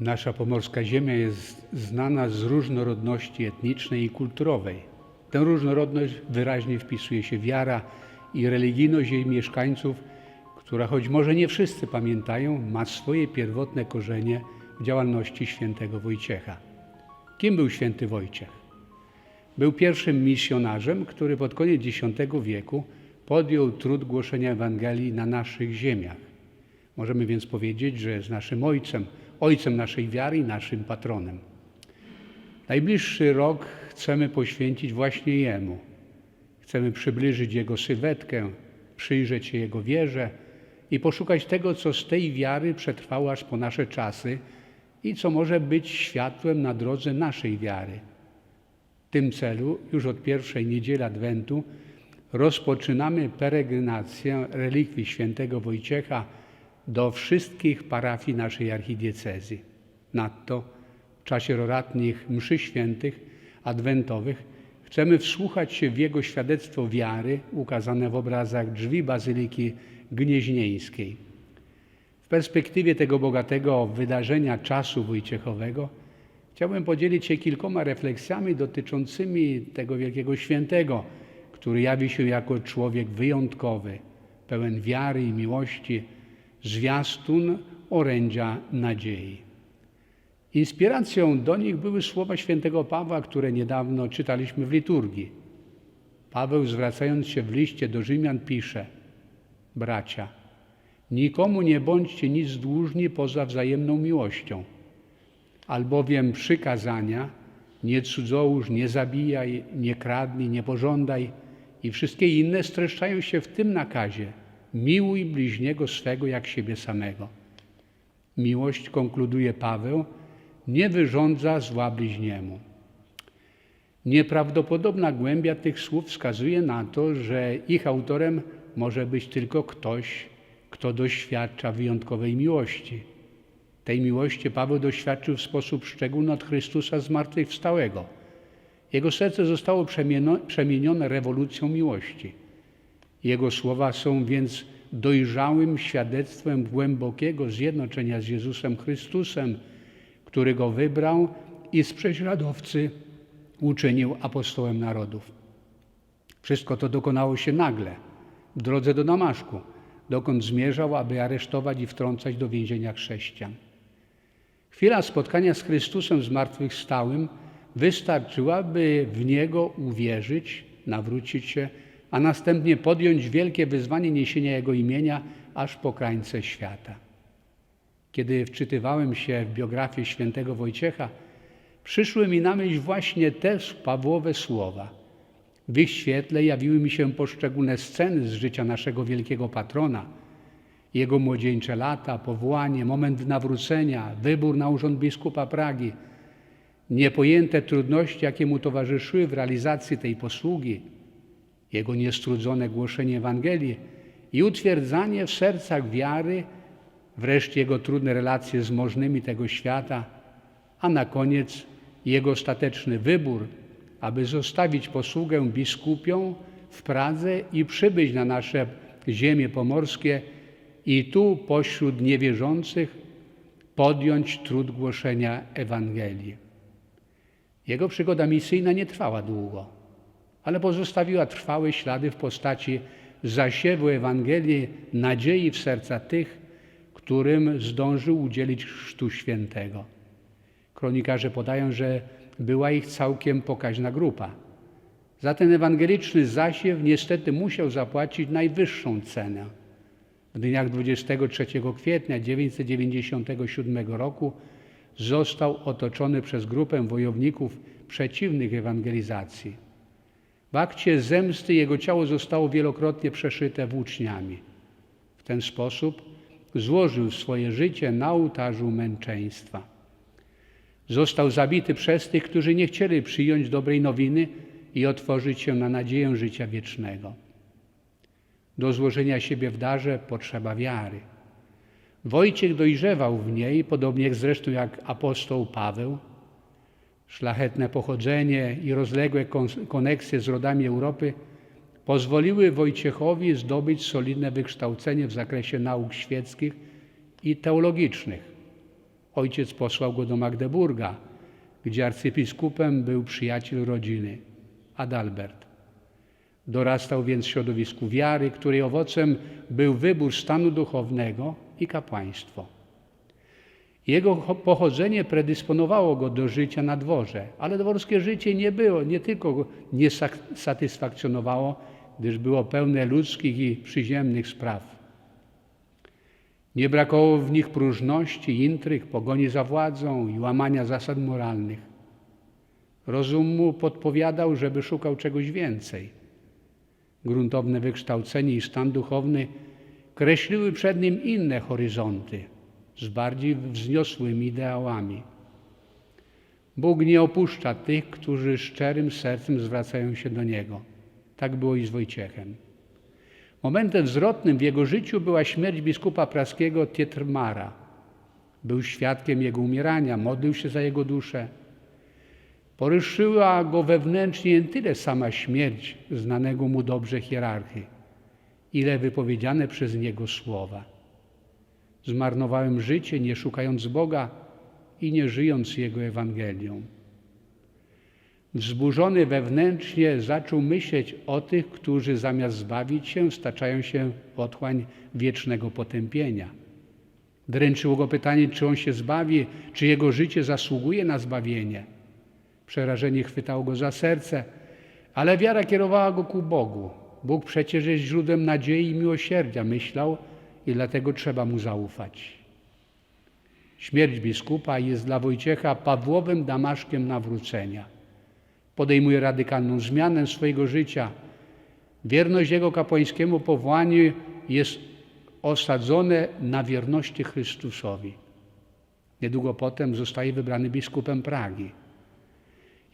Nasza pomorska ziemia jest znana z różnorodności etnicznej i kulturowej. Tę różnorodność wyraźnie wpisuje się wiara i religijność jej mieszkańców, która, choć może nie wszyscy pamiętają, ma swoje pierwotne korzenie w działalności świętego Wojciecha. Kim był święty Wojciech? Był pierwszym misjonarzem, który pod koniec X wieku podjął trud głoszenia Ewangelii na naszych ziemiach. Możemy więc powiedzieć, że jest naszym ojcem, ojcem naszej wiary i naszym patronem. Najbliższy rok chcemy poświęcić właśnie Jemu. Chcemy przybliżyć Jego sylwetkę, przyjrzeć się Jego wierze i poszukać tego, co z tej wiary przetrwało aż po nasze czasy i co może być światłem na drodze naszej wiary. W tym celu już od pierwszej niedzieli Adwentu rozpoczynamy peregrinację relikwii świętego Wojciecha do wszystkich parafii naszej archidiecezji. Nadto w czasie roratnich mszy świętych adwentowych chcemy wsłuchać się w jego świadectwo wiary ukazane w obrazach drzwi Bazyliki Gnieźnieńskiej. W perspektywie tego bogatego wydarzenia czasu wojciechowego chciałbym podzielić się kilkoma refleksjami dotyczącymi tego wielkiego świętego, który jawi się jako człowiek wyjątkowy, pełen wiary i miłości, zwiastun orędzia nadziei. Inspiracją do nich były słowa świętego Pawła, które niedawno czytaliśmy w liturgii. Paweł, zwracając się w liście do Rzymian, pisze: Bracia, nikomu nie bądźcie nic dłużni poza wzajemną miłością, albowiem przykazania nie cudzołóż, nie zabijaj, nie kradnij, nie pożądaj i wszystkie inne streszczają się w tym nakazie: miłuj bliźniego swego jak siebie samego. Miłość, konkluduje Paweł, nie wyrządza zła bliźniemu. Nieprawdopodobna głębia tych słów wskazuje na to, że ich autorem może być tylko ktoś, kto doświadcza wyjątkowej miłości. Tej miłości Paweł doświadczył w sposób szczególny od Chrystusa zmartwychwstałego. Jego serce zostało przemienione rewolucją miłości. Jego słowa są więc dojrzałym świadectwem głębokiego zjednoczenia z Jezusem Chrystusem, który go wybrał i z prześladowcy uczynił apostołem narodów. Wszystko to dokonało się nagle, w drodze do Damaszku, dokąd zmierzał, aby aresztować i wtrącać do więzienia chrześcijan. Chwila spotkania z Chrystusem zmartwychwstałym wystarczyła, by w Niego uwierzyć, nawrócić się, a następnie podjąć wielkie wyzwanie niesienia Jego imienia aż po krańce świata. Kiedy wczytywałem się w biografię świętego Wojciecha, przyszły mi na myśl właśnie te Pawłowe słowa. W ich świetle jawiły mi się poszczególne sceny z życia naszego wielkiego patrona, jego młodzieńcze lata, powołanie, moment nawrócenia, wybór na urząd biskupa Pragi, niepojęte trudności, jakie mu towarzyszyły w realizacji tej posługi, jego niestrudzone głoszenie Ewangelii i utwierdzanie w sercach wiary, wreszcie jego trudne relacje z możnymi tego świata, a na koniec jego ostateczny wybór, aby zostawić posługę biskupią w Pradze i przybyć na nasze ziemie pomorskie i tu pośród niewierzących podjąć trud głoszenia Ewangelii. Jego przygoda misyjna nie trwała długo, ale pozostawiła trwałe ślady w postaci zasiewu Ewangelii nadziei w serca tych, którym zdążył udzielić chrztu świętego. Kronikarze podają, że była ich całkiem pokaźna grupa. Za ten ewangeliczny zasiew niestety musiał zapłacić najwyższą cenę. W dniach 23 kwietnia 997 roku został otoczony przez grupę wojowników przeciwnych ewangelizacji. W akcie zemsty jego ciało zostało wielokrotnie przeszyte włóczniami. W ten sposób złożył swoje życie na ołtarzu męczeństwa. Został zabity przez tych, którzy nie chcieli przyjąć dobrej nowiny i otworzyć się na nadzieję życia wiecznego. Do złożenia siebie w darze potrzeba wiary. Wojciech dojrzewał w niej, podobnie zresztą jak apostoł Paweł. Szlachetne pochodzenie i rozległe koneksje z rodami Europy pozwoliły Wojciechowi zdobyć solidne wykształcenie w zakresie nauk świeckich i teologicznych. ojciec posłał go do Magdeburga, gdzie arcybiskupem był przyjaciel rodziny, Adalbert. Dorastał więc w środowisku wiary, której owocem był wybór stanu duchownego i kapłaństwo. Jego pochodzenie predysponowało go do życia na dworze, ale dworskie życie nie było, nie tylko go nie satysfakcjonowało, gdyż było pełne ludzkich i przyziemnych spraw. Nie brakowało w nich próżności, intryg, pogoni za władzą i łamania zasad moralnych. Rozum mu podpowiadał, żeby szukał czegoś więcej. Gruntowne wykształcenie i stan duchowny kreśliły przed nim inne horyzonty z bardziej wzniosłymi ideałami. Bóg nie opuszcza tych, którzy szczerym sercem zwracają się do Niego. Tak było i z Wojciechem. Momentem zwrotnym w jego życiu była śmierć biskupa praskiego Tietrmara. Był świadkiem jego umierania, modlił się za jego duszę. Poruszyła go wewnętrznie nie tyle sama śmierć znanego mu dobrze hierarchy, ile wypowiedziane przez niego słowa. Zmarnowałem życie, nie szukając Boga i nie żyjąc Jego Ewangelią. Wzburzony wewnętrznie zaczął myśleć o tych, którzy zamiast zbawić się, staczają się w otchłań wiecznego potępienia. Dręczyło go pytanie, czy on się zbawi, czy jego życie zasługuje na zbawienie. Przerażenie chwytało go za serce, ale wiara kierowała go ku Bogu. Bóg przecież jest źródłem nadziei i miłosierdzia, myślał, i dlatego trzeba mu zaufać. Śmierć biskupa jest dla Wojciecha Pawłowym damaszkiem nawrócenia podejmuje radykalną zmianę swojego życia. Wierność jego kapłańskiemu powołaniu jest osadzone na wierności Chrystusowi. Niedługo potem zostaje wybrany biskupem Pragi.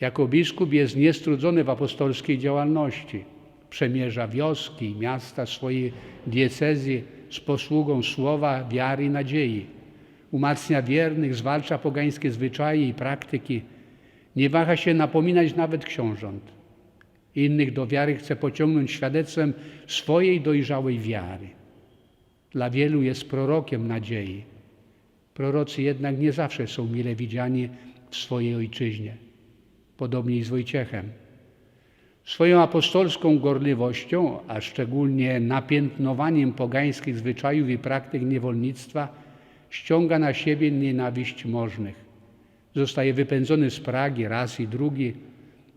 Jako biskup jest niestrudzony w apostolskiej działalności. Przemierza wioski miasta swojej diecezji z posługą słowa, wiary i nadziei. Umacnia wiernych, zwalcza pogańskie zwyczaje i praktyki, nie waha się napominać nawet książąt. Innych do wiary chce pociągnąć świadectwem swojej dojrzałej wiary. Dla wielu jest prorokiem nadziei. Prorocy jednak nie zawsze są mile widziani w swojej ojczyźnie. Podobnie i z Wojciechem. Swoją apostolską gorliwością, a szczególnie napiętnowaniem pogańskich zwyczajów i praktyk niewolnictwa, ściąga na siebie nienawiść możnych zostaje wypędzony z Pragi raz i drugi.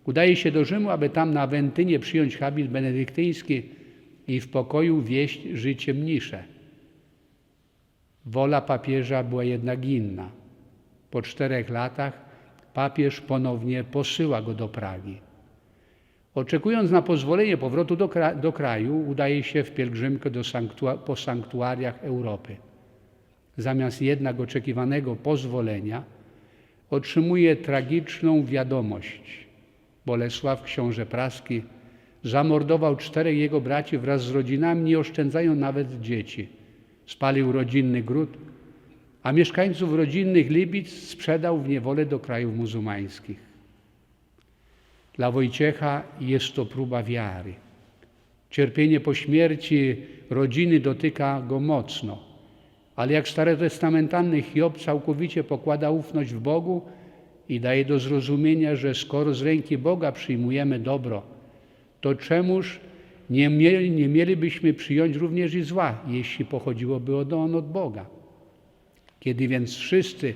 Udaje się do Rzymu, aby tam na Wentynie przyjąć habit benedyktyński i w pokoju wieść życie mnisze. Wola papieża była jednak inna. Po czterech latach papież ponownie posyła go do Pragi. Oczekując na pozwolenie powrotu do, kra do kraju, udaje się w pielgrzymkę sanktua po sanktuariach Europy. Zamiast jednak oczekiwanego pozwolenia, otrzymuje tragiczną wiadomość. Bolesław, książę praski, zamordował czterech jego braci wraz z rodzinami, nie oszczędzając nawet dzieci. Spalił rodzinny gród, a mieszkańców rodzinnych Libic sprzedał w niewolę do krajów muzułmańskich. Dla Wojciecha jest to próba wiary. Cierpienie po śmierci rodziny dotyka go mocno. Ale jak starotestamentalny Hiob całkowicie pokłada ufność w Bogu i daje do zrozumienia, że skoro z ręki Boga przyjmujemy dobro, to czemuż nie, mieli, nie mielibyśmy przyjąć również i zła, jeśli pochodziłoby on od Boga. Kiedy więc wszyscy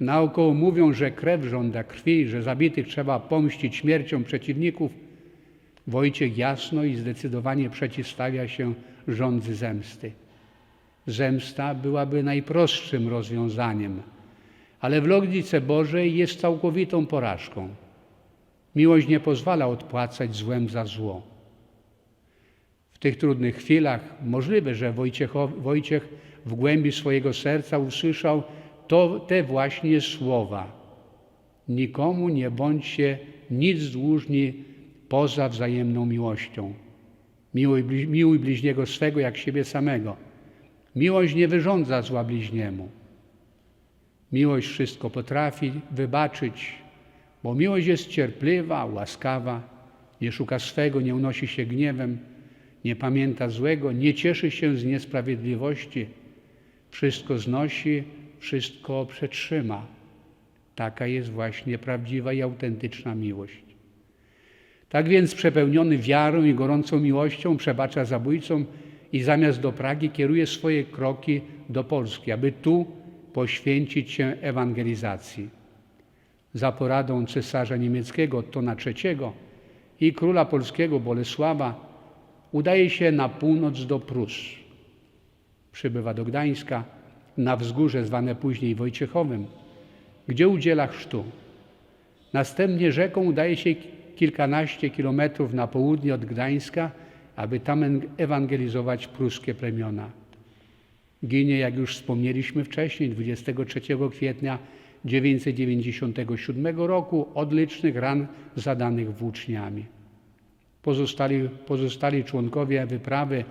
naokoło mówią, że krew żąda krwi, że zabitych trzeba pomścić śmiercią przeciwników, Wojciech jasno i zdecydowanie przeciwstawia się rządzy zemsty. Zemsta byłaby najprostszym rozwiązaniem, ale w logice Bożej jest całkowitą porażką. Miłość nie pozwala odpłacać złem za zło. W tych trudnych chwilach możliwe, że Wojciech w głębi swojego serca usłyszał to, te właśnie słowa. Nikomu nie bądźcie nic dłużni poza wzajemną miłością. Miłuj, miłuj bliźniego swego jak siebie samego. Miłość nie wyrządza zła bliźniemu. Miłość wszystko potrafi wybaczyć, bo miłość jest cierpliwa, łaskawa, nie szuka swego, nie unosi się gniewem, nie pamięta złego, nie cieszy się z niesprawiedliwości, wszystko znosi, wszystko przetrzyma. Taka jest właśnie prawdziwa i autentyczna miłość. Tak więc przepełniony wiarą i gorącą miłością przebacza zabójcom i zamiast do Pragi kieruje swoje kroki do Polski, aby tu poświęcić się ewangelizacji. Za poradą cesarza niemieckiego Ottona III i króla polskiego Bolesława udaje się na północ do Prus. Przybywa do Gdańska, na wzgórze zwane później Wojciechowym, gdzie udziela chrztu. Następnie rzeką udaje się kilkanaście kilometrów na południe od Gdańska, aby tam ewangelizować pruskie plemiona. Ginie, jak już wspomnieliśmy wcześniej, 23 kwietnia 997 roku od licznych ran zadanych włóczniami. Pozostali, pozostali członkowie wyprawy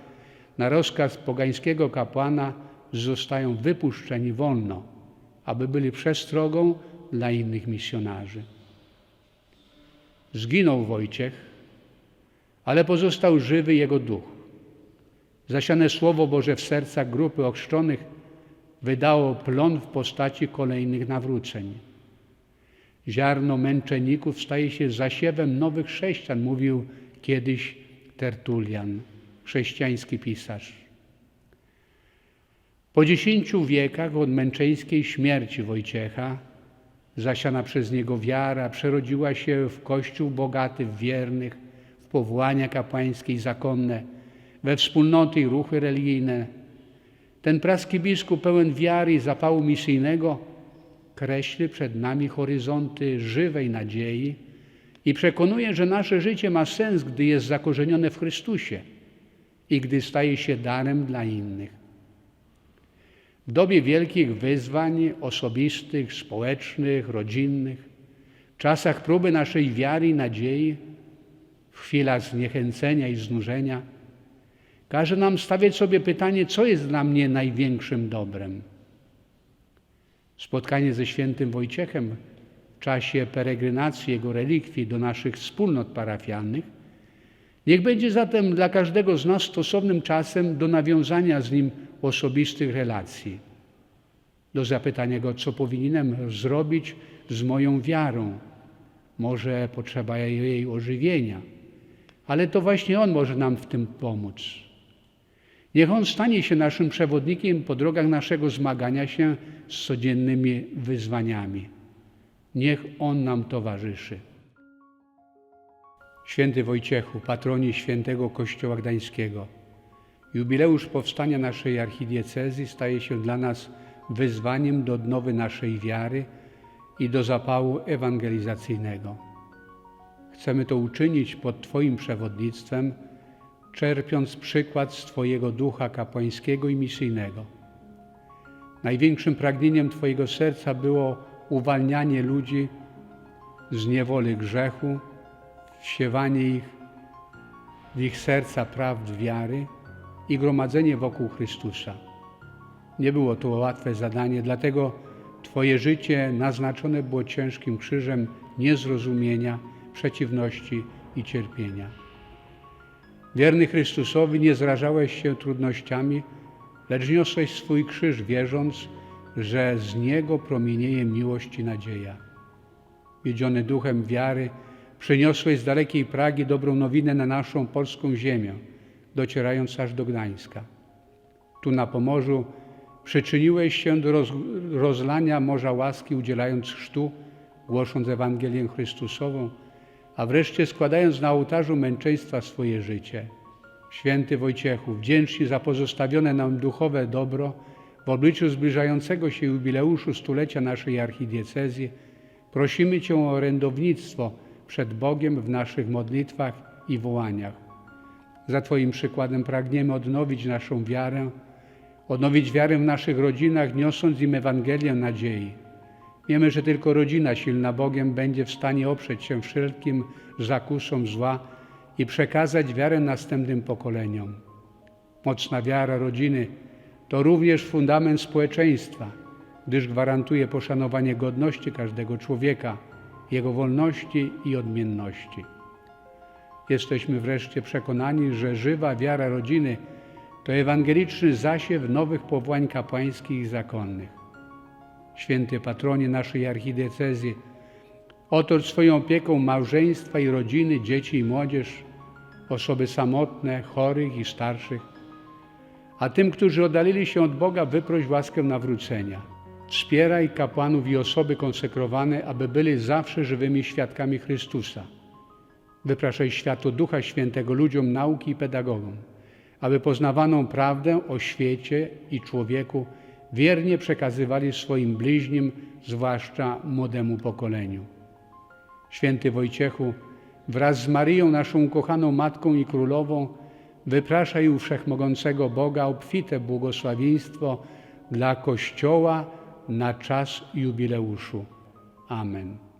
na rozkaz pogańskiego kapłana zostają wypuszczeni wolno, aby byli przestrogą dla innych misjonarzy. Zginął Wojciech, ale pozostał żywy jego duch. Zasiane Słowo Boże w sercach grupy ochrzczonych wydało plon w postaci kolejnych nawróceń. Ziarno męczenników staje się zasiewem nowych chrześcijan, mówił kiedyś Tertulian, chrześcijański pisarz. Po dziesięciu wiekach od męczeńskiej śmierci Wojciecha, zasiana przez niego wiara przerodziła się w Kościół bogaty w wiernych, w powołania kapłańskie i zakonne, we wspólnoty i ruchy religijne. Ten praski biskup pełen wiary i zapału misyjnego kreśli przed nami horyzonty żywej nadziei i przekonuje, że nasze życie ma sens, gdy jest zakorzenione w Chrystusie i gdy staje się darem dla innych. W dobie wielkich wyzwań osobistych, społecznych, rodzinnych, w czasach próby naszej wiary i nadziei, w chwilach zniechęcenia i znużenia, każe nam stawiać sobie pytanie, co jest dla mnie największym dobrem. Spotkanie ze świętym Wojciechem w czasie peregrinacji jego relikwii do naszych wspólnot parafialnych niech będzie zatem dla każdego z nas stosownym czasem do nawiązania z nim osobistych relacji, do zapytania go, co powinienem zrobić z moją wiarą. Może potrzeba jej ożywienia, ale to właśnie On może nam w tym pomóc. Niech On stanie się naszym przewodnikiem po drogach naszego zmagania się z codziennymi wyzwaniami. Niech On nam towarzyszy. Święty Wojciechu, patronie świętego Kościoła Gdańskiego, Jubileusz powstania naszej archidiecezji staje się dla nas wyzwaniem do odnowy naszej wiary i do zapału ewangelizacyjnego. Chcemy to uczynić pod Twoim przewodnictwem, czerpiąc przykład z Twojego ducha kapłańskiego i misyjnego. Największym pragnieniem Twojego serca było uwalnianie ludzi z niewoli grzechu, wsiewanie ich w ich serca prawd wiary i gromadzenie wokół Chrystusa. Nie było to łatwe zadanie, dlatego Twoje życie naznaczone było ciężkim krzyżem niezrozumienia, przeciwności i cierpienia. Wierny Chrystusowi nie zrażałeś się trudnościami, lecz niosłeś swój krzyż, wierząc, że z niego promienieje miłość i nadzieja. Wiedziony duchem wiary, przyniosłeś z dalekiej Pragi dobrą nowinę na naszą polską ziemię – docierając aż do Gdańska. Tu na Pomorzu przyczyniłeś się do roz, rozlania morza łaski, udzielając chrztu, głosząc Ewangelię Chrystusową, a wreszcie składając na ołtarzu męczeństwa swoje życie. Święty Wojciechu, wdzięczni za pozostawione nam duchowe dobro w obliczu zbliżającego się jubileuszu stulecia naszej archidiecezji, prosimy Cię o orędownictwo przed Bogiem w naszych modlitwach i wołaniach. Za Twoim przykładem pragniemy odnowić naszą wiarę, odnowić wiarę w naszych rodzinach, niosąc im Ewangelię nadziei. Wiemy, że tylko rodzina silna Bogiem będzie w stanie oprzeć się wszelkim zakusom zła i przekazać wiarę następnym pokoleniom. Mocna wiara rodziny to również fundament społeczeństwa, gdyż gwarantuje poszanowanie godności każdego człowieka, jego wolności i odmienności. Jesteśmy wreszcie przekonani, że żywa wiara rodziny to ewangeliczny zasiew nowych powołań kapłańskich i zakonnych. święty patronie naszej archidiecezji, otocz swoją opieką małżeństwa i rodziny, dzieci i młodzież, osoby samotne, chorych i starszych, a tym, którzy oddalili się od Boga, wyproś łaskę nawrócenia. Wspieraj kapłanów i osoby konsekrowane, aby byli zawsze żywymi świadkami Chrystusa. Wypraszaj światło Ducha Świętego ludziom nauki i pedagogom, aby poznawaną prawdę o świecie i człowieku wiernie przekazywali swoim bliźnim, zwłaszcza młodemu pokoleniu. Święty Wojciechu, wraz z Maryją, naszą ukochaną Matką i Królową, wypraszaj u Wszechmogącego Boga obfite błogosławieństwo dla Kościoła na czas jubileuszu. Amen.